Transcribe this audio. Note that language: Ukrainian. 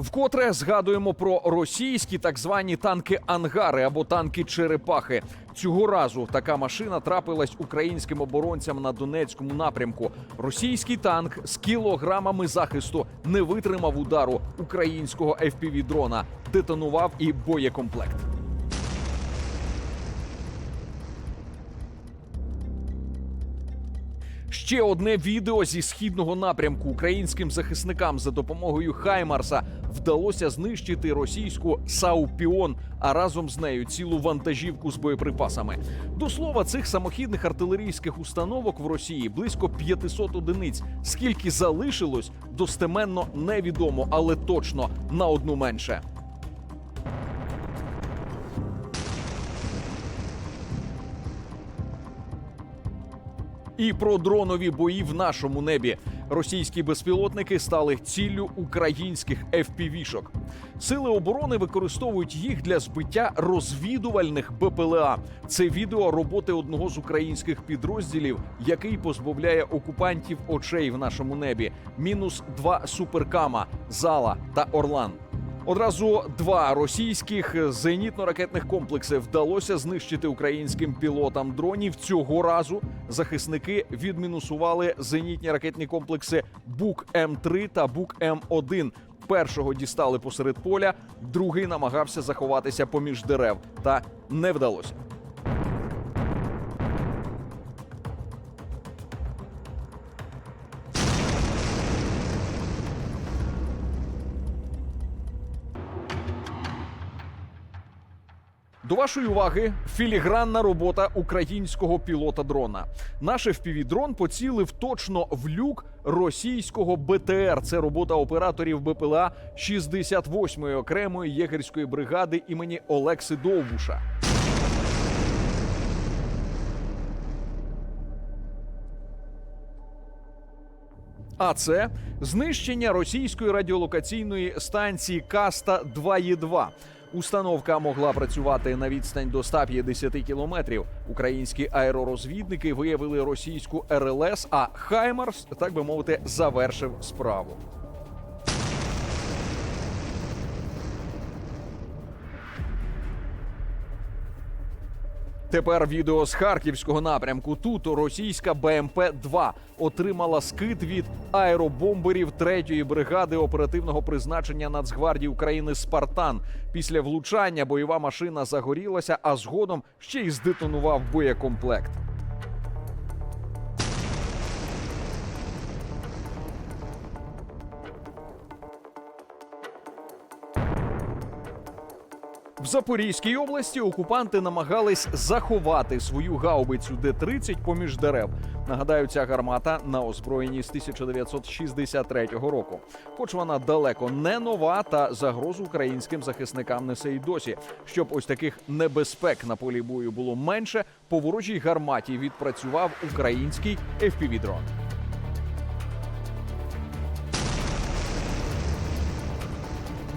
Вкотре згадуємо про російські так звані танки ангари або танки черепахи. Цього разу така машина трапилась українським оборонцям на Донецькому напрямку. Російський танк з кілограмами захисту не витримав удару українського fpv дрона детонував і боєкомплект. Ще одне відео зі східного напрямку українським захисникам за допомогою Хаймарса вдалося знищити російську Саупіон, а разом з нею цілу вантажівку з боєприпасами. До слова, цих самохідних артилерійських установок в Росії близько 500 одиниць. Скільки залишилось, достеменно невідомо, але точно на одну менше. І про дронові бої в нашому небі. Російські безпілотники стали ціллю українських FPV-шок. Сили оборони використовують їх для збиття розвідувальних БПЛА. Це відео роботи одного з українських підрозділів, який позбавляє окупантів очей в нашому небі. Мінус два суперкама Зала та Орлан. Одразу два російських зенітно-ракетних комплекси вдалося знищити українським пілотам дронів. Цього разу захисники відмінусували зенітні ракетні комплекси Бук М3 та Бук М1. Першого дістали посеред поля, другий намагався заховатися поміж дерев, та не вдалося. До вашої уваги філігранна робота українського пілота дрона. Наш FPV-дрон поцілив точно в люк російського БТР. Це робота операторів БПЛА 68-ї окремої єгерської бригади імені Олекси Довбуша. А це знищення російської радіолокаційної станції Каста 2Є2. Установка могла працювати на відстань до 150 кілометрів. Українські аеророзвідники виявили російську РЛС, а Хаймарс, так би мовити, завершив справу. Тепер відео з харківського напрямку. Тут російська БМП-2 отримала скид від аеробомберів 3-ї бригади оперативного призначення Нацгвардії України Спартан. Після влучання бойова машина загорілася, а згодом ще й здетонував боєкомплект. В Запорізькій області окупанти намагались заховати свою гаубицю Д-30 поміж дерев. Нагадаю, ця гармата на озброєнні з 1963 року. Хоч вона далеко не нова, та загрозу українським захисникам несе й досі. Щоб ось таких небезпек на полі бою було менше, по ворожій гарматі відпрацював український FPV-дрон.